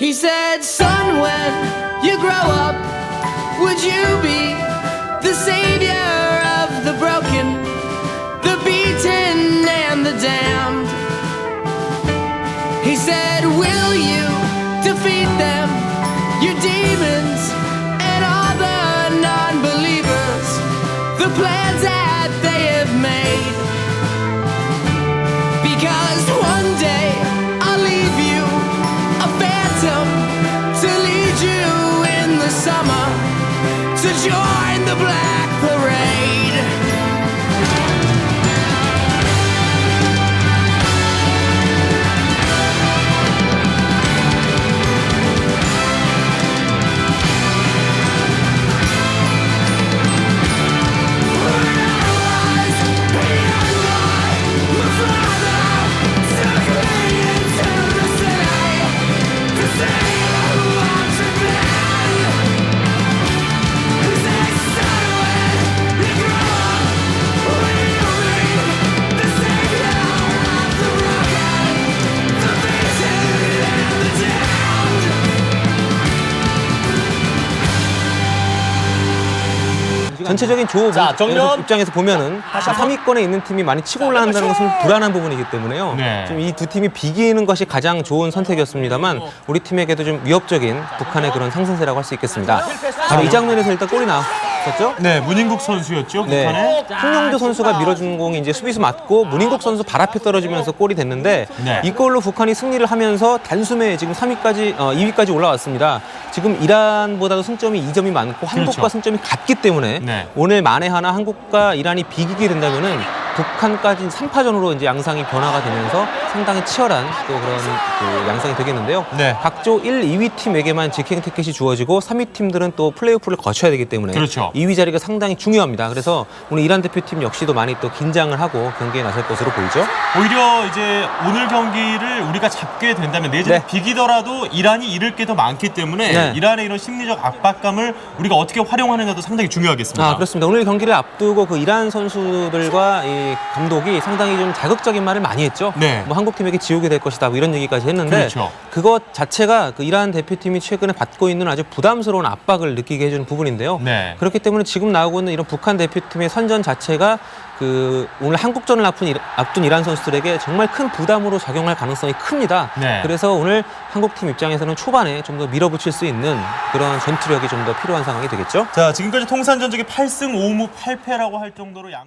He said, Son, when you grow up, would you be the savior of the broken, the beaten, and the damned? He said, Will you defeat them, your demons, and all the non believers, the plans that they have made? Join the black parade. 전체적인 조 자, 정면. 입장에서 보면은 3위권에 있는 팀이 많이 치고 올라간다는 것은 불안한 부분이기 때문에요. 네. 지금 이 두 팀이 비기는 것이 가장 좋은 선택이었습니다만 우리 팀에게도 좀 위협적인 북한의 그런 상승세라고 할 수 있겠습니다. 바로 이 장면에서 일단 골이 나왔 었죠. 네, 문인국 선수였죠, 네. 북한의. 홍영조 선수가 밀어준 공이 이제 수비수 맞고 문인국 선수 발 앞에 떨어지면서 골이 됐는데 네. 이 골로 북한이 승리를 하면서 단숨에 지금 3위까지 어, 2위까지 올라왔습니다. 지금 이란보다도 승점이 2점이 많고 한국과 그렇죠. 승점이 같기 때문에 네. 오늘 만에 하나 한국과 이란이 비기게 된다면은 북한까지 3파전으로 이제 양상이 변화가 되면서 상당히 치열한 또 그런 그 양상이 되겠는데요. 네. 각조 1, 2위 팀에게만 직행 티켓이 주어지고 3위 팀들은 또 플레이오프를 거쳐야 되기 때문에 그렇죠. 2위 자리가 상당히 중요합니다. 그래서 오늘 이란 대표팀 역시도 많이 또 긴장을 하고 경기에 나설 것으로 보이죠. 오히려 이제 오늘 경기를 우리가 잡게 된다면 내전에 네. 비기더라도 이란이 잃을 게 더 많기 때문에 네. 이란의 이런 심리적 압박감을 우리가 어떻게 활용하느냐도 상당히 중요하겠습니다. 아, 그렇습니다. 오늘 경기를 앞두고 그 이란 선수들과 이 감독이 상당히 좀 자극적인 말을 많이 했죠. 네. 뭐 한국 팀에게 지옥이 될 것이다. 뭐 이런 얘기까지 했는데 그렇죠. 것 자체가 그 이란 대표팀이 최근에 받고 있는 아주 부담스러운 압박을 느끼게 해주는 부분인데요. 네. 그렇기 때문에 지금 나오고 있는 이런 북한 대표팀의 선전 자체가 그 오늘 한국전을 앞둔, 이- 앞둔 이란 선수들에게 정말 큰 부담으로 작용할 가능성이 큽니다. 네. 그래서 오늘 한국팀 입장에서는 초반에 좀 더 밀어붙일 수 있는 그런 전투력이 좀 더 필요한 상황이 되겠죠. 자, 지금까지 통산 전적이 8승 5무 8패라고 할 정도로 양